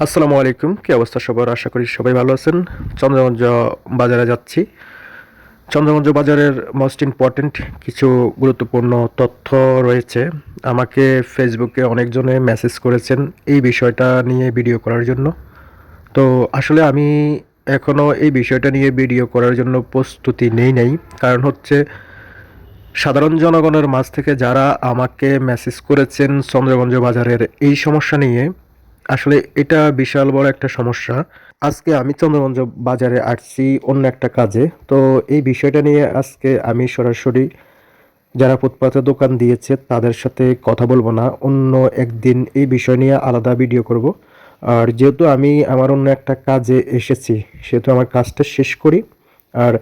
আসসালামু আলাইকুম। কি অবস্থা সবার? আশা করি সবাই ভালো আছেন। চন্দ্রগঞ্জ বাজারে যাচ্ছি। চন্দ্রগঞ্জ বাজারের মোস্ট ইম্পর্ট্যান্ট কিছু গুরুত্বপূর্ণ তথ্য রয়েছে। আমাকে ফেসবুকে অনেকজনে মেসেজ করেছেন এই বিষয়টা নিয়ে ভিডিও করার জন্য। তো আসলে আমি এখনও এই বিষয়টা নিয়ে ভিডিও করার জন্য প্রস্তুতি নেই নাই। কারণ হচ্ছে সাধারণ জনগণের মাঝ থেকে যারা আমাকে মেসেজ করেছেন চন্দ্রগঞ্জ বাজারের এই সমস্যা নিয়ে আসলে এটা বিশাল বড় একটা সমস্যা। আজকে আমি চন্দ্রগঞ্জ বাজারে আসছি অন্য একটা কাজে। তো এই বিষয়টা নিয়ে আজকে আমি সরাসরি যারা ফুটপাতে দোকান দিয়েছে, তাদের সাথে কথা বলব না। অন্য একদিন এই বিষয় নিয়ে আলাদা ভিডিও করব। আর যেহেতু আমি আমার অন্য একটা কাজে এসেছি, সেহেতু আমার কাজটা শেষ করি। আর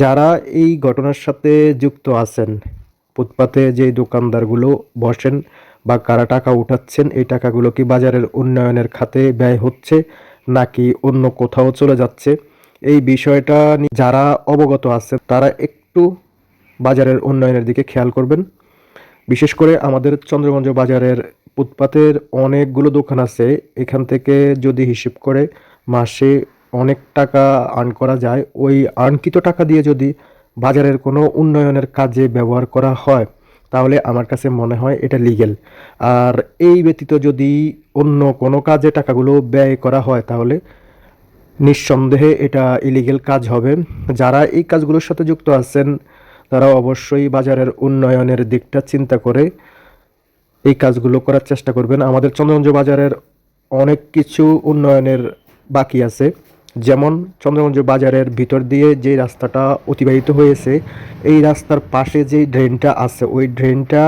যারা এই ঘটনার সাথে যুক্ত আছেন, ফুটপাতে যে দোকানদারগুলো বসেন বা কারা টাকা উঠাচ্ছেন, এই টাকাগুলো কি বাজারের উন্নয়নের খাতে ব্যয় হচ্ছে নাকি অন্য কোথাও চলে যাচ্ছে? এই বিষয়টা যারা অবগত আছে তারা একটু বাজারের উন্নয়নের দিকে খেয়াল করবেন। বিশেষ করে আমাদের চন্দ্রগঞ্জ বাজারের ফুটপাতের অনেকগুলো দোকান আছে, এখান থেকে যদি হিসেব করে মাসে অনেক টাকা আর্ন করা যায়, ওই আর্নকৃত টাকা দিয়ে যদি বাজারের কোনো উন্নয়নের কাজে ব্যবহার করা হয় তাহলে আমার কাছে মনে হয় এটা লিগেল আর এই ব্যতীত যদি অন্য কোনো কাজে টাকাগুলো ব্যয় করা হয় তাহলে নিঃসন্দেহে এটা ইলিগেল কাজ হবে। যারা এই কাজগুলোর সাথে যুক্ত আছেন, তারা অবশ্যই বাজারের উন্নয়নের দিকটা চিন্তা করে এই কাজগুলো করার চেষ্টা করবেন। আমাদের চন্দ্রগঞ্জ বাজারের অনেক কিছু উন্নয়নের বাকি আছে। যেমন চন্দ্রগঞ্জ বাজারের ভিতর দিয়ে যে রাস্তাটা অতিবাহিত হয়েছে, এই রাস্তার পাশে যে ড্রেনটা আছে, ওই ড্রেনটা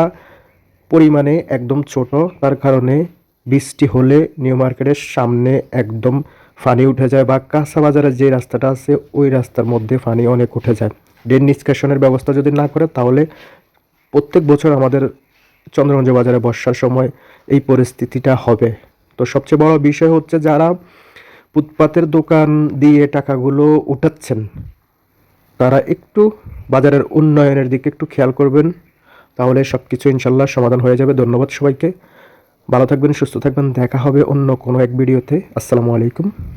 পরিমাণে একদম ছোট। তার কারণে বৃষ্টি হলে নিউ মার্কেটের সামনে একদম ফানি উঠে যায় বা কাঁচা বাজারের যে রাস্তাটা আছে, ওই রাস্তার মধ্যে ফানি অনেক উঠে যায়। ড্রেন নিষ্কাশনের ব্যবস্থা যদি না করে, তাহলে প্রত্যেক বছর আমাদের চন্দ্রগঞ্জ বাজারে বর্ষার সময় এই পরিস্থিতিটা হবে। তো সবচেয়ে বড় বিষয় হচ্ছে যারা ফুটপাতের দোকান দিয়ে টাকাগুলো উঠাচ্ছেন। তারা একটু বাজারের উন্নয়নের দিকে একটু খেয়াল করবেন। তাহলে সব কিছু ইনশাল্লাহ সমাধান হয়ে যাবে। ধন্যবাদ সবাইকে। ভালো থাকবেন, সুস্থ থাকবেন। দেখা হবে অন্য কোনো এক ভিডিওতে। আসসালামু আলাইকুম।